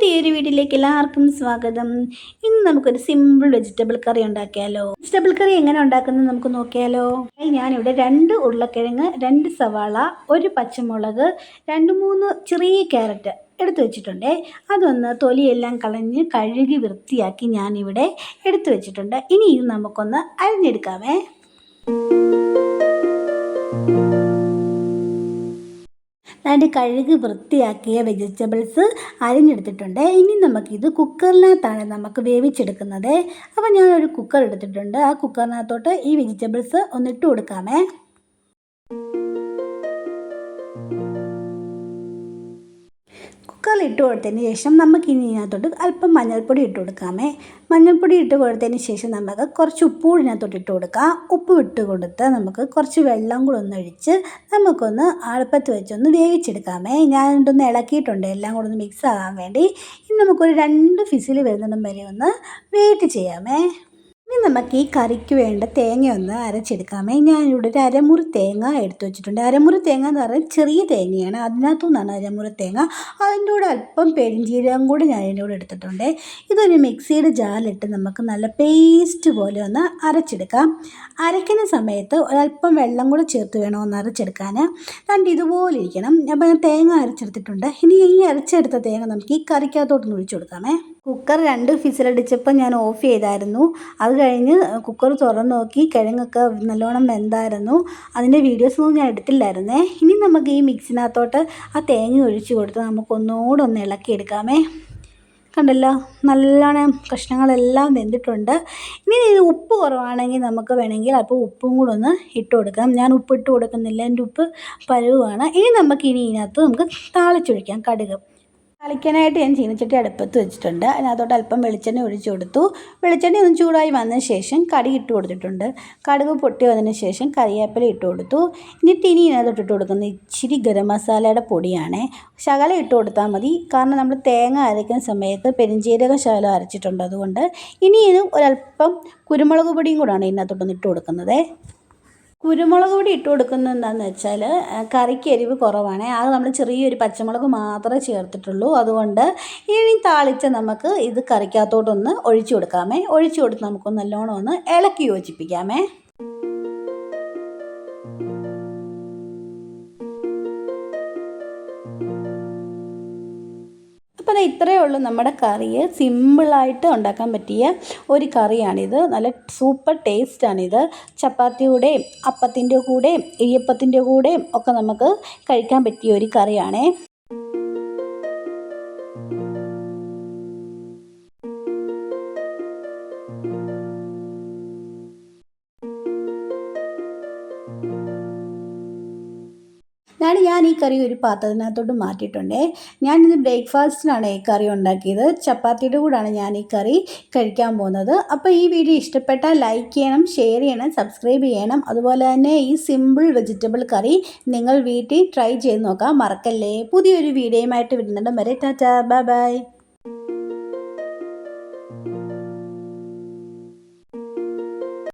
പുതിയൊരു വീഡിയോയിലേക്ക് എല്ലാവർക്കും സ്വാഗതം. ഇന്ന് നമുക്കൊരു സിമ്പിൾ വെജിറ്റബിൾ കറി ഉണ്ടാക്കിയാലോ? വെജിറ്റബിൾ കറി എങ്ങനെ ഉണ്ടാക്കുന്നത് നമുക്ക് നോക്കിയാലോ? ഞാനിവിടെ രണ്ട് ഉരുളക്കിഴങ്ങ് രണ്ട് സവാള ഒരു പച്ചമുളക് രണ്ട് മൂന്ന് ചെറിയ ക്യാരറ്റ് എടുത്തു വെച്ചിട്ടുണ്ട്. അതൊന്ന് തൊലിയെല്ലാം കളഞ്ഞ് കഴുകി വൃത്തിയാക്കി ഞാനിവിടെ എടുത്തു വെച്ചിട്ടുണ്ട്. ഇനി ഇത് നമുക്കൊന്ന് അരിഞ്ഞെടുക്കാമേ. അതിന്റെ കഴുകി വൃത്തിയാക്കിയ വെജിറ്റബിൾസ് അരിഞ്ഞെടുത്തിട്ടുണ്ട്. ഇനി നമുക്കിത് കുക്കറിനകത്താണ് നമുക്ക് വേവിച്ചെടുക്കുന്നത്. അപ്പോൾ ഞാനൊരു കുക്കർ എടുത്തിട്ടുണ്ട്. ആ കുക്കറിനകത്തോട്ട് ഈ വെജിറ്റബിൾസ് ഒന്നിട്ട് കൊടുക്കാമേ. കുക്കറിൽ ഇട്ട് കൊടുത്തതിന് ശേഷം നമുക്ക് ഇനി ഇതിനകത്തോട്ട് അല്പം മഞ്ഞൾപ്പൊടി ഇട്ട് കൊടുക്കാമേ. മഞ്ഞൾപ്പൊടി ഇട്ട് കൊടുത്തതിന് ശേഷം നമുക്ക് കുറച്ച് ഉപ്പ് കൂടി ഇതിനകത്തോട്ട് ഇട്ട് കൊടുക്കാം. ഉപ്പ് ഇട്ട് കൊടുത്ത് നമുക്ക് കുറച്ച് വെള്ളം കൂടെ ഒന്ന് ഒഴിച്ച് നമുക്കൊന്ന് അടുപ്പത്ത് വെച്ചൊന്ന് വേവിച്ചെടുക്കാമേ. ഞാൻ ഇതൊന്ന് ഇളക്കിയിട്ടുണ്ട്. എല്ലാം കൂടെ ഒന്ന് മിക്സ് ആകാൻ വേണ്ടി. ഇനി നമുക്കൊരു രണ്ട് ഫിസിൽ വരുന്നിടം വരെ ഒന്ന് വെയിറ്റ് ചെയ്യാമേ. നമുക്ക് ഈ കറിക്ക് വേണ്ട തേങ്ങ ഒന്ന് അരച്ചെടുക്കാമേ. ഞാനിവിടെ ഒരു അരമുറി തേങ്ങ എടുത്തു വെച്ചിട്ടുണ്ട്. അരമുറി തേങ്ങ എന്ന് പറഞ്ഞാൽ ചെറിയ തേങ്ങയാണ്. അതിനകത്തു നിന്നാണ് അരമുറി തേങ്ങ. അതിന്റെ കൂടെ അല്പം പെരിഞ്ചീരകം കൂടി ഞാൻ അതിന്റെ കൂടെ എടുത്തിട്ടുണ്ട്. ഇതൊരു മിക്സിയുടെ ജാലിട്ട് നമുക്ക് നല്ല പേസ്റ്റ് പോലെ ഒന്ന് അരച്ചെടുക്കാം. അരയ്ക്കുന്ന സമയത്ത് ഒരല്പം വെള്ളം കൂടെ ചേർത്ത് വേണം ഒന്ന് അരച്ചെടുക്കാൻ രണ്ട് ഇതുപോലെ ഇരിക്കണം. അപ്പോൾ ഞാൻ തേങ്ങ അരച്ചെടുത്തിട്ടുണ്ട്. ഇനി ഈ അരച്ചെടുത്ത തേങ്ങ നമുക്ക് ഈ കറിക്കകത്തോട്ടൊന്ന് ഒഴിച്ചു കൊടുക്കാമേ. കുക്കർ രണ്ട് ഫിസിലടിച്ചപ്പോൾ ഞാൻ ഓഫ് ചെയ്തായിരുന്നു. അത് കഴിഞ്ഞ് കുക്കർ തുറന്ന് നോക്കി കിഴങ്ങൊക്കെ നല്ലോണം വെന്തായിരുന്നു. അതിന്റെ വീഡിയോസൊന്നും ഞാൻ എടുത്തില്ലായിരുന്നേ. ഇനി നമുക്ക് ഈ മിക്സിനകത്തോട്ട് ആ തേങ്ങ ഒഴിച്ച് കൊടുത്ത് നമുക്കൊന്നുകൂടെ ഒന്ന് ഇളക്കിയെടുക്കാമേ. കണ്ടല്ലോ നല്ലോണം കഷ്ണങ്ങളെല്ലാം വെന്തിട്ടുണ്ട്. ഇനി ഇത് ഉപ്പ് കുറവാണെങ്കിൽ നമുക്ക് വേണമെങ്കിൽ അപ്പോൾ ഉപ്പും കൂടെ ഒന്ന് ഇട്ട് കൊടുക്കാം. ഞാൻ ഉപ്പ് ഇട്ട് കൊടുക്കുന്നില്ല എന്റെ ഉപ്പ് പരുവാണ്. ഇനി നമുക്ക് ഇനി ഇതിനകത്ത് നമുക്ക് താളിച്ചൊഴിക്കാം കടുക്. താളിക്കാനായിട്ട് ഞാൻ ചീനച്ചട്ടി അടുപ്പത്ത് വെച്ചിട്ടുണ്ട്. അതിനകത്തോട്ട് അല്പം വെളിച്ചെണ്ണ ഒഴിച്ചു കൊടുത്തു. വെളിച്ചെണ്ണ ഒന്ന് ചൂടായി വന്ന ശേഷം കടി ഇട്ട് കൊടുത്തിട്ടുണ്ട്. കടുക് പൊട്ടി വന്നതിന് ശേഷം കറിവേപ്പില ഇട്ട് കൊടുത്തു. എന്നിട്ട് ഇനി ഇതിനകത്തോട്ട് ഇട്ട് കൊടുക്കുന്നത് ഇച്ചിരി ഗരം മസാലയുടെ പൊടിയാണ്. ശകലം ഇട്ട് കൊടുത്താൽ മതി. കാരണം നമ്മൾ തേങ്ങ അരയ്ക്കുന്ന സമയത്ത് പെരിഞ്ചീരക ശകലം അരച്ചിട്ടുണ്ട്. അതുകൊണ്ട് ഇനി ഇത് ഒരല്പം കുരുമുളക് പൊടിയും കൂടാണ് ഇതിനകത്തോട്ടൊന്ന് ഇട്ട് കൊടുക്കുന്നത്. കുരുമുളക് പൊടി ഇട്ട് കൊടുക്കുന്നത് എന്താണെന്ന് വെച്ചാൽ കറിക്ക് എരിവ് കുറവാണ്. ആ നമ്മൾ ചെറിയൊരു പച്ചമുളക് മാത്രമേ ചേർത്തിട്ടുള്ളൂ. അതുകൊണ്ട് ഇനി താളിച്ച് നമുക്ക് ഇത് കറിക്കകത്തോട്ടൊന്ന് ഒഴിച്ചു കൊടുക്കാമേ. ഒഴിച്ചു കൊടുത്ത് നമുക്ക് നല്ലോണം ഒന്ന് ഇളക്കി യോജിപ്പിക്കാമേ. അപ്പോൾ ഇത്രയേ ഉള്ളൂ നമ്മുടെ കറി. സിമ്പിളായിട്ട് ഉണ്ടാക്കാൻ പറ്റിയ ഒരു കറിയാണിത്. നല്ല സൂപ്പർ ടേസ്റ്റാണിത് ചപ്പാത്തിയുടെയും അപ്പത്തിന്റെ കൂടെയും ഇടിയപ്പത്തിന്റെ കൂടെയും ഒക്കെ നമുക്ക് കഴിക്കാൻ പറ്റിയ ഒരു കറിയാണേ. ഞാൻ ഞാൻ ഈ കറി ഒരു പാത്രത്തിനകത്തോട്ട് മാറ്റിയിട്ടുണ്ടേ. ഞാനിത് ബ്രേക്ക്ഫാസ്റ്റിനാണ് ഈ കറി ഉണ്ടാക്കിയത്. ചപ്പാത്തിയുടെ കൂടാണ് ഞാൻ ഈ കറി കഴിക്കാൻ പോകുന്നത്. അപ്പോൾ ഈ വീഡിയോ ഇഷ്ടപ്പെട്ടാൽ ലൈക്ക് ചെയ്യണം ഷെയർ ചെയ്യണം സബ്സ്ക്രൈബ് ചെയ്യണം. അതുപോലെ തന്നെ ഈ സിമ്പിൾ വെജിറ്റബിൾ കറി നിങ്ങൾ വീട്ടിൽ ട്രൈ ചെയ്ത് നോക്കാം മറക്കല്ലേ. പുതിയൊരു വീഡിയോയുമായിട്ട് വരുന്നുണ്ട് വരെ ടാറ്റാ ബൈ ബൈ.